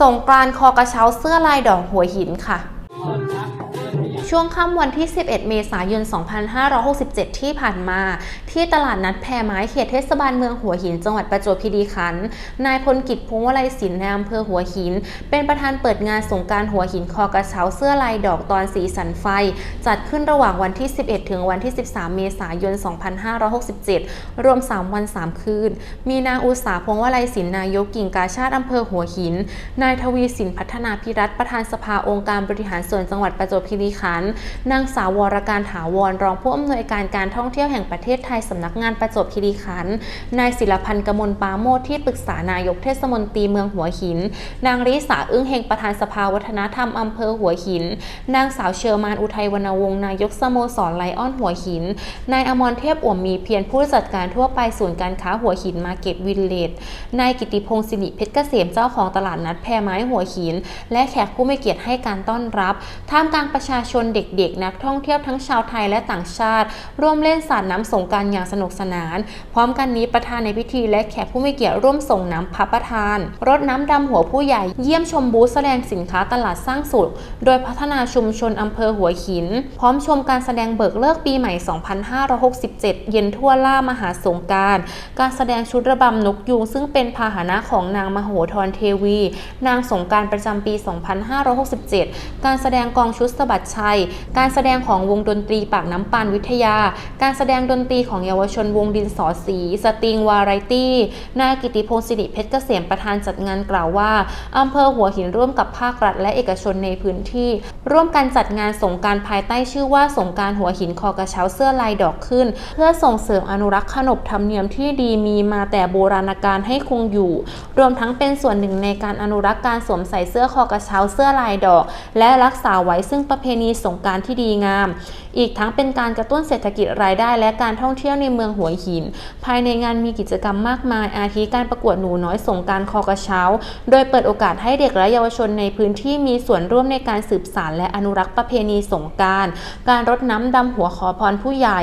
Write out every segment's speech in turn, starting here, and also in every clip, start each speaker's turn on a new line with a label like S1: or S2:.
S1: สงกรานคอกระเช้าเสื้อลายดอกหัวหินค่ะ ช่วงค่ำวันที่ 11 เมษายน 2567 ที่ผ่านมา ที่ตลาดนัดแพรไม้เขตเทศบาลเมืองหัวหินจังหวัดประจวบคีรีขันธ์นายพลกิจพงศ์วลัยศิลป์ในอำเภอหัวหิน เป็นประธานเปิดงานสงการหัวหินคอกระเช้าเสื้อลายดอกตอนสีสันไฟ จัดขึ้นระหว่างวันที่ 11 ถึงวันที่ 13 เมษายน 2567 รวม 3 วัน 3 คืน มีนางอุษาพงศ์วลัยศิลป์นายกกิ่งกาชาติอำเภอหัวหิน นายทวีสินพัฒนาพิรัตประธานสภาองค์การบริหารส่วนจังหวัดประจวบคีรีขันธ์นางสาววรการถาวรรองผู้อำนวยการการท่องเที่ยวแห่งประเทศไทยสำนักงานประจวบคีรีขันธ์นายศิลพันธ์กมลปาโมทที่ปรึกษานายกเทศมนตรีเมืองหัวหิน นางริษาอึ้งเฮงประธานสภาวัฒนธรรมอำเภอหัวหิน นางสาวเชอร์มานอุทัยวรรณวงศ์นายกสโมสรไลออนหัวหิน นายอมรเทพอ่วมมีเพียรผู้จัดการทั่วไปศูนย์การค้าหัวหินมาเก็ตวิลเลจนายกิติพงศ์สิริเพชรเกษมเจ้าของตลาดนัดแพรไม้หัวหิน และแขกผู้ไม่เกียรติให้การต้อนรับ ท่ามกลางประชาชนเด็กๆ นักท่องเที่ยวทั้งชาวไทยและต่างชาติ ร่วมเล่นสาดน้ำสงการอย่างสนุกสนาน พร้อมกันนี้ประธานในพิธีและแขกผู้ม่เกียรติร่วมส่งน้ำพระประธานรดน้ำดำหัวผู้ใหญ่เยี่ยมชมบูธแสดงสินค้าตลาดสร้างสุข โดยพัฒนาชุมชนอำเภอหัวหิน พร้อมชมการแสดงเบิกเลิกปีใหม่ 2567 เย็นทั่วล่ามหาสงการ การแสดงชุดระบำนกยูงซึ่งเป็นพาหนะของนางมโหธรเทวี นางสงการประจำปี 2567 การแสดงกองชุดสะบัดชัยการแสดงของวงดนตรีปากน้ำปานวิทยา การแสดงดนตรีของเยาวชนวงดินสอสี สติงวาไรตี้ นายกิติพงศ์สิริเพชรเกษมประธานจัดงานกล่าวว่าอำเภอหัวหินร่วมกับภาครัฐและเอกชนในพื้นที่ ร่วมกันจัดงานสงการภายใต้ชื่อว่าสงการหัวหินคอกระเช้าเสื้อลายดอกขึ้น เพื่อส่งเสริมอนุรักษ์ขนบธรรมเนียมที่ดีมีมาแต่โบราณกาลให้คงอยู่ รวมทั้งเป็นส่วนหนึ่งในการอนุรักษ์การสวมใส่เสื้อคอกระเช้าเสื้อลายดอก และรักษาไว้ซึ่งประเพณีสงการที่ดีงาม อีกทั้งเป็นการกระตุ้นเศรษฐกิจรายได้ และการท่องเที่ยวในเมืองหัวหิน ภายในงานมีกิจกรรมมากมาย อาทิการประกวดหนูน้อยสงการคอกระเช้า โดยเปิดโอกาสให้เด็กและเยาวชนในพื้นที่มีส่วนร่วมในการสืบสานและอนุรักษ์ประเพณีสงการ การรดน้ำดำหัวขอพรผู้ใหญ่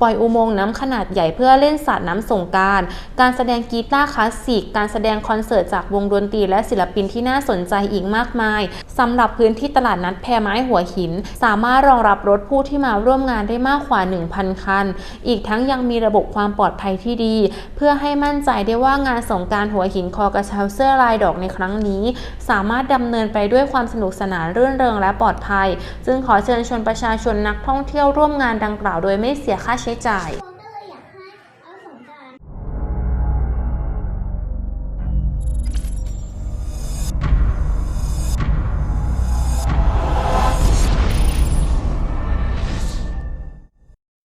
S1: ปล่อยอุโมงค์น้ำขนาดใหญ่เพื่อเล่นสาดน้ำสงการ การแสดงกีตาร์คลาสสิก การแสดงคอนเสิร์ตจากวงดนตรีและศิลปินที่น่าสนใจอีกมากมายสำหรับพื้นที่ตลาดนัดแพไม้หัวหิน สามารถรองรับรถผู้ที่มาร่วมงานได้มากกว่า 1,000 คัน อีกทั้งยังมีระบบความปลอดภัยที่ดี เพื่อให้มั่นใจได้ว่างานสงการหัวหินคอกระเช้าเสื้อลายดอกในครั้งนี้ สามารถดำเนินไปด้วยความสนุกสนานรื่นเริงและปลอดภัย จึงขอเชิญชวนประชาชนนักท่องเที่ยวร่วมงานดังกล่าวโดยไม่เสียค่าใช้จ่าย